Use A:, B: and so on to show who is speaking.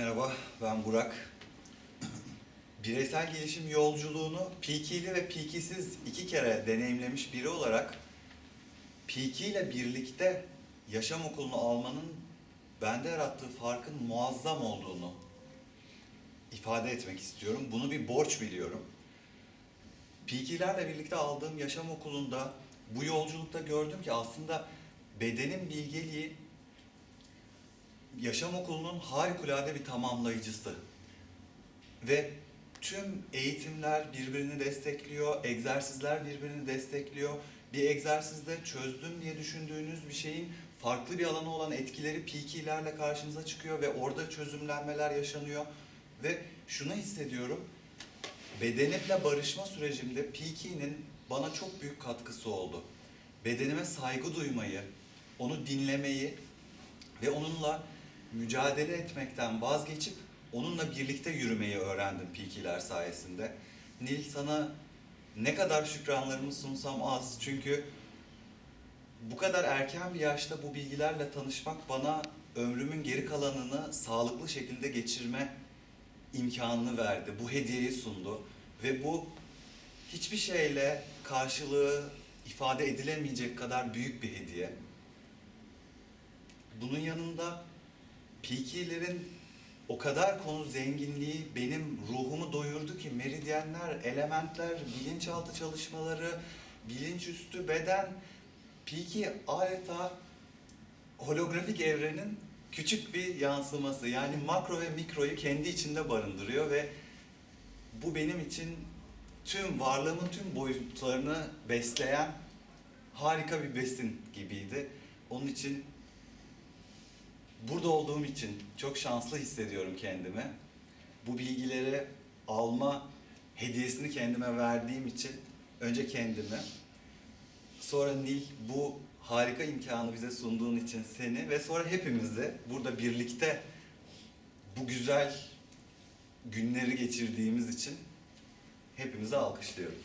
A: Merhaba, ben Burak. Bireysel gelişim yolculuğunu PK'li ve PK'siz iki kere deneyimlemiş biri olarak PK ile birlikte yaşam okulunu almanın bende yarattığı farkın muazzam olduğunu ifade etmek istiyorum. Bunu bir borç biliyorum. PK'lerle birlikte aldığım yaşam okulunda bu yolculukta gördüm ki aslında bedenin bilgeliği yaşam okulunun harikulade bir tamamlayıcısı. Ve tüm eğitimler birbirini destekliyor, egzersizler birbirini destekliyor. Bir egzersizde çözdüm diye düşündüğünüz bir şeyin farklı bir alana olan etkileri PK'lerle karşınıza çıkıyor ve orada çözümlenmeler yaşanıyor. Ve şunu hissediyorum, bedenimle barışma sürecimde PK'nin bana çok büyük katkısı oldu. Bedenime saygı duymayı, onu dinlemeyi ve onunla mücadele etmekten vazgeçip onunla birlikte yürümeyi öğrendim PK'ler sayesinde. Nil sana ne kadar şükranlarımı sunsam az çünkü bu kadar erken bir yaşta bu bilgilerle tanışmak bana ömrümün geri kalanını sağlıklı şekilde geçirme imkanını verdi. Bu hediyeyi sundu ve bu hiçbir şeyle karşılığı ifade edilemeyecek kadar büyük bir hediye. Bunun yanında PK'lerin o kadar konu zenginliği benim ruhumu doyurdu ki meridyenler, elementler, bilinçaltı çalışmaları, bilinçüstü beden, PK adeta holografik evrenin küçük bir yansıması. Yani makro ve mikroyu kendi içinde barındırıyor ve bu benim için tüm varlığımın tüm boyutlarını besleyen harika bir besin gibiydi. Onun için burada olduğum için çok şanslı hissediyorum kendimi. Bu bilgileri alma hediyesini kendime verdiğim için önce kendimi, sonra Nil bu harika imkanı bize sunduğun için seni ve sonra hepimizi burada birlikte bu güzel günleri geçirdiğimiz için hepimizi alkışlıyorum.